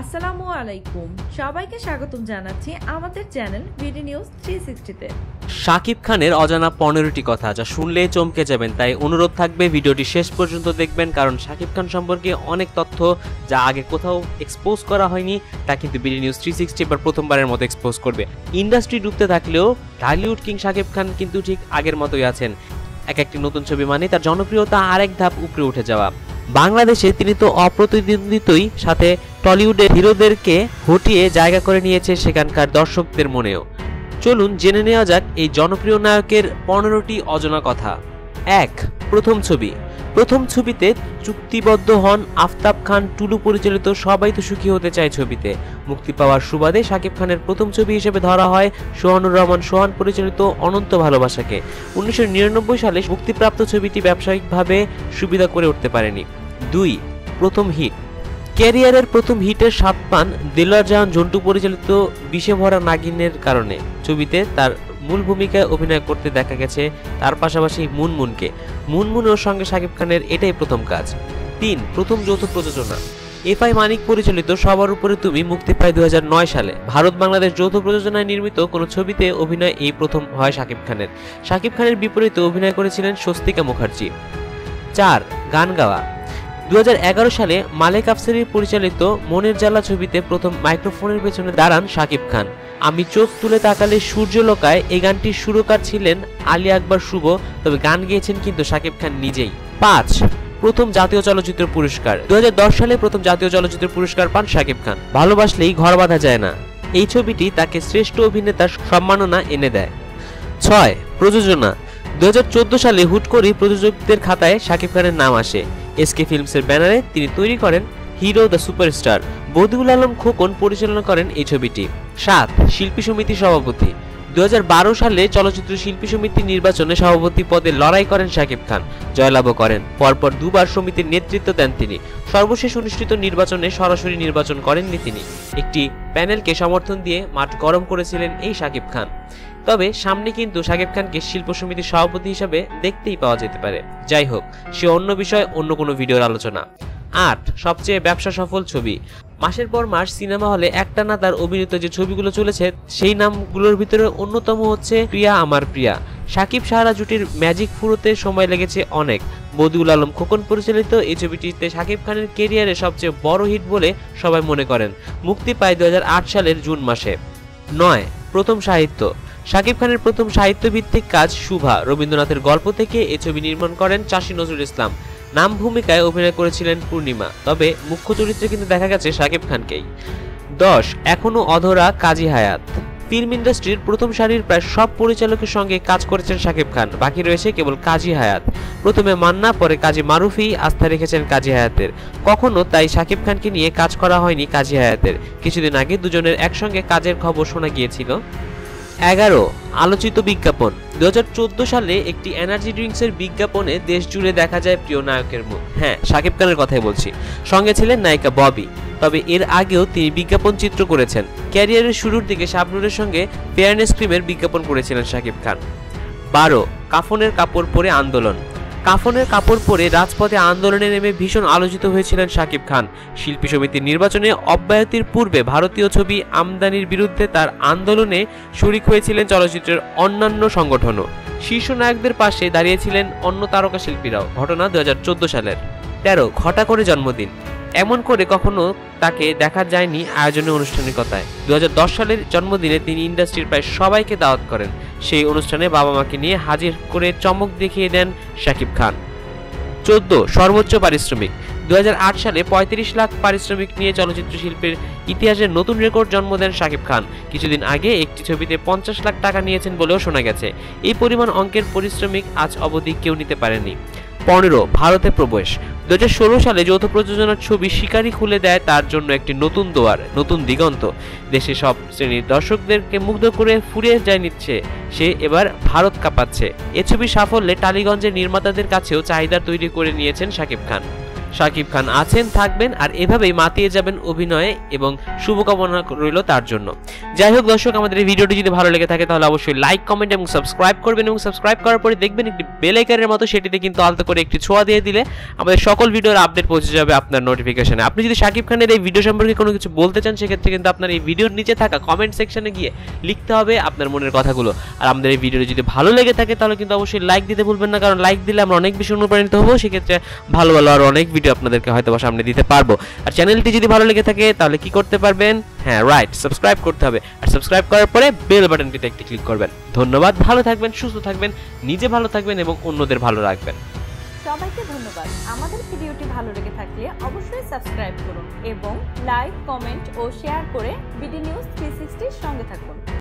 আসসালামু আলাইকুম। সবাইকে স্বাগতম জানাচ্ছি আমাদের চ্যানেল বিডি নিউজ থ্রি সিক্সটিতে শাকিব খানের অজানা পনেরোটি কথা যা শুনলে চমকে যাবেন, তাই অনুরোধ থাকবে ভিডিওটি শেষ পর্যন্ত দেখবেন, কারণ শাকিব খান সম্পর্কে অনেক তথ্য যা আগে কোথাও এক্সপোজ করা হয়নি, তা কিন্তু বিডি নিউজ থ্রি সিক্সটি এবার প্রথমবারের মতো এক্সপোজ করবে। ইন্ডাস্ট্রি ডুবতে থাকলেও ঢালিউড কিং শাকিব খান কিন্তু ঠিক আগের মতোই আছেন। এক একটি নতুন ছবি মানে তার জনপ্রিয়তা আরেক ধাপ উপরে উঠে যাওয়া। বাংলাদেশে তিনি তো অপ্রতিদ্বন্দ্বিতই, সাথে টলিউডের হিরোদেরকে হটিয়ে জায়গা করে নিয়েছে সেখানকার দর্শকদের মনেও। চলুন জেনে নেওয়া যাক এই জনপ্রিয় নায়কের পনেরোটি অজানা কথা। এক, প্রথম ছবি। প্রথম ছবিতে চুক্তিবদ্ধ হন আফতাব খান টুলু পরিচালিত সবাই তো সুখী হতে চায় ছবিতে। মুক্তি পাওয়ার সুবাদে শাকিব খানের প্রথম ছবি হিসেবে ধরা হয় সোহানুর রহমান সোহান পরিচালিত অনন্ত ভালোবাসাকে। উনিশশো নিরানব্বই সালে মুক্তিপ্রাপ্ত ছবিটি ব্যবসায়িকভাবে সুবিধা করে উঠতে পারেনি। দুই, প্রথম হিট। ক্যারিয়ারের প্রথম হিটের স্বাদ পান দিলার জাহান জন্টু পরিচালিত বিষে ভরা নাগিনের কারণে। ছবিতে তার মূল ভূমিকায় অভিনয় করতে দেখা গেছে তার পাশাপাশি মুনমুনকে। মুনমুনের সঙ্গে শাকিব খানের এটাই প্রথম কাজ। তিন, প্রথম যৌথ প্রযোজনা। এফ আই মানিক পরিচালিত সবার উপরে তুমি মুক্তি পায় দু হাজার নয় সালে। ভারত বাংলাদেশ যৌথ প্রযোজনায় নির্মিত কোনো ছবিতে অভিনয় এই প্রথম হয় শাকিব খানের। শাকিব খানের বিপরীতে অভিনয় করেছিলেন স্বস্তিকা মুখার্জি। চার, গান গাওয়া। দু হাজার এগারো সালে মালেক আফসারির পরিচালিত মনের জ্বালা ছবিতে প্রথম মাইক্রোফোনের পেছনে দাঁড়ান শাকিব খান। আমি চোখ তুলে তাকালে সূর্য লোকায় এই গানটির সুরকার ছিলেন আলী আকবর শুভ, তবে গান গেয়েছেন কিন্তু শাকিব খান নিজেই। পাঁচ, প্রথম জাতীয় চলচ্চিত্র পুরস্কার। দুই হাজার দশ সালে প্রথম জাতীয় চলচ্চিত্র পুরস্কার পান শাকিব খান। ভালোবাসলেই ঘর বাঁধা যায় না। এই ছবিটি তাকে শ্রেষ্ঠ অভিনেতার সম্মাননা এনে দেয়। ছয়, প্রযোজনা। দু হাজার চোদ্দ সালে হুট করেই প্রযোজকদের খাতায় শাকিব খানের নাম আসে। এসকে ফিল্মসের ব্যানারে তিনি তৈরি করেন hero the superstar. Badiul Alam Khokon পরিচালনা করেন এই ছবিটি। সাত, শিল্পী সমিতি সভাপতি। দুই হাজার বারো সালে চলচ্চিত্র শিল্পী সমিতি নির্বাচনে সভাপতি পদে লড়াই করেন শাকিব খান। জয়লাভও করেন। পরপর দুবার সমিতির নেতৃত্ব দেন তিনি। সর্বশেষ অনুষ্ঠিত নির্বাচনে সরাসরি নির্বাচন করেননি তিনি। একটি প্যানেলকে সমর্থন দিয়ে মাঠ গরম করেছিলেন এই শাকিব খান। তবে সামনে কিন্তু শাকিব খানকে শিল্প সমিতির সভাপতি হিসাবে দেখতেই পাওয়া যেতে পারে। যাই হোক, সে অন্য বিষয় অন্য কোনো ভিডিওর আলোচনা। আট, সবচেয়ে ব্যবসা সফল ছবি। মাসের পর মাস সিনেমা হলে একটানা তার অভিনীত যে ছবিগুলো চলেছে, সেই নামগুলোর ভিতরে অন্যতম হচ্ছে প্রিয়া আমার প্রিয়া। সাকিব সাহারা জুটির ম্যাজিক ফুরোতে সময় লেগেছে অনেক। বদিউল আলম খোকন পরিচালিত এই ছবিটিতে শাকিব খানের কেরিয়ারে সবচেয়ে বড় হিট বলে সবাই মনে করেন। মুক্তি পায় দু হাজার আট সালের জুন মাসে। নয়, প্রথম সাহিত্য। শাকিব খানের প্রথম সাহিত্যভিত্তিক কাজ শুভা। রবীন্দ্রনাথের গল্প থেকে এই ছবি নির্মাণ করেন চাষী নজরুল ইসলাম। নাম ভূমিকায় অভিনয় করেছিলেন পূর্ণিমা, তবে মুখ্য চরিত্রে কিন্তু দেখা গেছে শাকিব খানকেই। দশ, এখনও অধরা কাজী হায়াত। ফিল্ম ইন্ডাস্ট্রির প্রথম সারির প্রায় সব পরিচালকের সঙ্গে কাজ করেছেন শাকিব খান, বাকি রয়েছে কেবল কাজী হায়াত। প্রথমে মান্না, পরে কাজী মারুফি, আস্থা রেখেছেন কাজী হায়াতের। কখনো তাই শাকিব খানকে নিয়ে কাজ করা হয়নি কাজী হায়াতের। কিছুদিন আগে দুজনের একসঙ্গে কাজের খবর শোনা গিয়েছিল। এগারো, আলোচিত বিজ্ঞাপন। দু হাজার চোদ্দ সালে একটি এনার্জি ড্রিঙ্কসের বিজ্ঞাপনে দেশ জুড়ে দেখা যায় প্রিয় নায়কের মুখ। হ্যাঁ শাকিব খানের কথাই বলছি। সঙ্গে ছিলেন নায়িকা ববি। তবে এর আগেও তিনি বিজ্ঞাপন চিত্র করেছেন। ক্যারিয়ারের শুরুর দিকে শাবনুরের সঙ্গে ফেয়ারনেস ক্রিমের বিজ্ঞাপন করেছিলেন শাকিব খান। বারো, কাফনের কাপড় পরে আন্দোলন। কাফনের কাপড় পরে রাজপথে আন্দোলনে নেমে ভীষণ আলোচিত হয়েছিলেন শাকিব খান। শিল্পী সমিতির নির্বাচনে অব্যাহতির পূর্বে ভারতীয় ছবি আমদানির বিরুদ্ধে তার আন্দোলনে শরিক হয়েছিলেন চলচ্চিত্রের অন্যান্য সংগঠনও। শীর্ষ নায়কদের পাশে দাঁড়িয়েছিলেন অন্য তারকা শিল্পীরাও। ঘটনা দুই হাজার চোদ্দ সালের। তেরো, ঘটা করে জন্মদিন। এমন করে কখনো তাকে দেখা যায়নি আয়োজনের আনুষ্ঠানিকতায় দু সালের জন্মদিনে তিনি ইন্ডাস্ট্রির প্রায় সবাইকে দাওয়াত করেন। সেই অনুষ্ঠানে বাবা মাকে নিয়ে হাজির করে চমক দেখিয়ে দেন শাকিব খান। চোদ্দ, সর্বোচ্চ পারিশ্রমিক। দুই হাজার আট সালে পঁয়ত্রিশ লাখ পারিশ্রমিক নিয়ে চলচ্চিত্র শিল্পের ইতিহাসের নতুন রেকর্ড জন্ম দেন শাকিব খান। কিছুদিন আগে একটি ছবিতে পঞ্চাশ লাখ টাকা নিয়েছেন বলেও শোনা গেছে। এই পরিমাণ অঙ্কের পরিশ্রমিক আজ অবধি কেউ নিতে পারেনি পনেরো, ভারতে প্রবেশ। দু হাজার ষোলো সালে যৌথ প্রযোজনার ছবি শিকারি খুলে দেয় তার জন্য একটি নতুন দোয়ার, নতুন দিগন্ত। দেশে সব শ্রেণির দর্শকদেরকে মুগ্ধ করে ফুরিয়ে যায় নিচ্ছে। সে এবার ভারত কাঁপাচ্ছে। এ ছবি সাফল্যে টালিগঞ্জের নির্মাতাদের কাছেও চাহিদা তৈরি করে নিয়েছেন শাকিব খান। শাকিব খান আছেন, থাকবেন আর এভাবেই মাতিয়ে যাবেন অভিনয়ে এবং শুভকামনা রইল তার জন্য। যাই হোক দর্শক, আমাদের এই ভিডিওটি যদি ভালো লেগে থাকে তাহলে অবশ্যই লাইক কমেন্ট এবং সাবস্ক্রাইব করবেন এবং সাবস্ক্রাইব করার পরে দেখবেন একটি বেল আইকনের মতো সেটিতে কিন্তু আলতো করে একটি ছোঁয়া দিয়ে দিলে আমাদের সকল ভিডিওর আপডেট পৌঁছে যাবে আপনার নোটিফিকেশনে আপনি যদি শাকিব খানের এই ভিডিও সম্পর্কে কোনো কিছু বলতে চান, সেক্ষেত্রে কিন্তু আপনার এই ভিডিওর নিচে থাকা কমেন্ট সেকশনে গিয়ে লিখতে হবে আপনার মনের কথাগুলো। আর আমাদের এই ভিডিওটি যদি ভালো লেগে থাকে, তাহলে কিন্তু অবশ্যই লাইক দিতে ভুলবেন না, কারণ লাইক দিলে আমরা অনেক বেশি অনুপ্রাণিত হব। সেক্ষেত্রে ভালো ভালো আর অনেক ভিডিও আপনাদেরকে হয়তো বা সামনে দিতে পারব। আর চ্যানেলটি যদি ভালো লেগে থাকে, তাহলে কি করতে পারবেন? হ্যাঁ রাইট সাবস্ক্রাইব করতে হবে। আর সাবস্ক্রাইব করার পরে বেল বাটনটিতে একটি ক্লিক করবেন। ধন্যবাদ, ভালো থাকবেন, সুস্থ থাকবেন, নিজে ভালো থাকবেন এবং অন্যদের ভালো রাখবেন। সবাইকে ধন্যবাদ। আমাদের ভিডিওটি ভালো লেগে থাকলে অবশ্যই সাবস্ক্রাইব করুন এবং লাইক কমেন্ট ও শেয়ার করে বিডি নিউজ থ্রি সঙ্গে থাকুন।